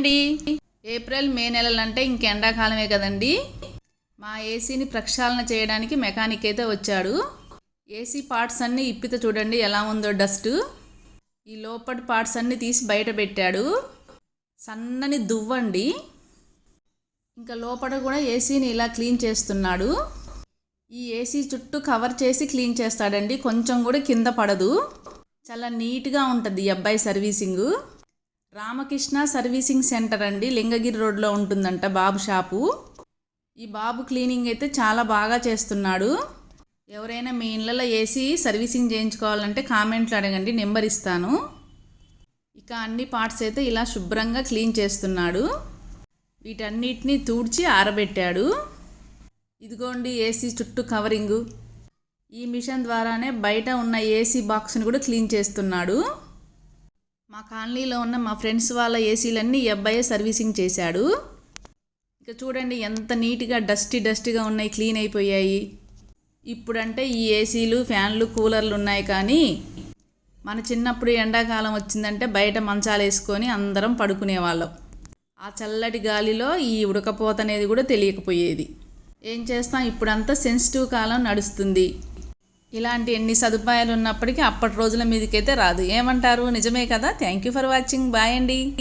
అండి April May నెలలంటే ఇంక ఎండాకాలమే కదండి. మా ఏసీని ప్రక్షాళన చేయడానికి మెకానిక్ అయితే వచ్చాడు. ఏసీ పార్ట్స్ అన్నీ ఇప్పితే చూడండి ఎలా ఉందో డస్ట్. ఈ లోపటి పార్ట్స్ అన్నీ తీసి బయట పెట్టాడు. సన్నని దువ్వండి. ఇంకా లోపల కూడా ఏసీని ఇలా క్లీన్ చేస్తున్నాడు. ఈ ఏసీ చుట్టూ కవర్ చేసి క్లీన్ చేస్తాడండి. కొంచెం కూడా కింద పడదు. చాలా నీట్గా ఉంటుంది ఈ అబ్బాయి సర్వీసింగు. రామకృష్ణ సర్వీసింగ్ సెంటర్ అండి లింగగిరి రోడ్లో ఉంటుందంట బాబు షాపు. ఈ బాబు క్లీనింగ్ అయితే చాలా బాగా చేస్తున్నాడు. ఎవరైనా మీ ఇళ్ళలో ఏసీ సర్వీసింగ్ చేయించుకోవాలంటే కామెంట్లు అడగండి నెంబర్ ఇస్తాను. ఇక అన్ని పార్ట్స్ అయితే ఇలా శుభ్రంగా క్లీన్ చేస్తున్నాడు. వీటన్నిటిని తూడ్చి ఆరబెట్టాడు. ఇదిగోండి ఏసీ చుట్టూ కవరింగు. ఈ మిషన్ ద్వారానే బయట ఉన్న ఏసీ బాక్స్ని కూడా క్లీన్ చేస్తున్నాడు. మా కాలనీలో ఉన్న మా ఫ్రెండ్స్ వాళ్ళ ఏసీలన్నీ ఈ అబ్బాయే సర్వీసింగ్ చేశాడు. ఇక చూడండి ఎంత నీట్గా డస్టీ డస్టీగా ఉన్నాయి క్లీన్ అయిపోయాయి. ఇప్పుడంటే ఈ ఏసీలు ఫ్యాన్లు కూలర్లు ఉన్నాయి కానీ మన చిన్నప్పుడు ఎండాకాలం వచ్చిందంటే బయట మంచాలు వేసుకొని అందరం పడుకునేవాళ్ళం. ఆ చల్లటి గాలిలో ఈ ఉడకపోత అనేది కూడా తెలియకపోయేది. ఏం చేస్తాం? ఇప్పుడంతా సెన్సిటివ్ కాలం నడుస్తుంది. ఇలాంటి ఎన్ని సదుపాయాలు ఉన్నప్పటికీ అప్పటి రోజుల మీదకైతే రాదు. ఏమంటారు? నిజమే కదా? Thank you for watching bye అండి.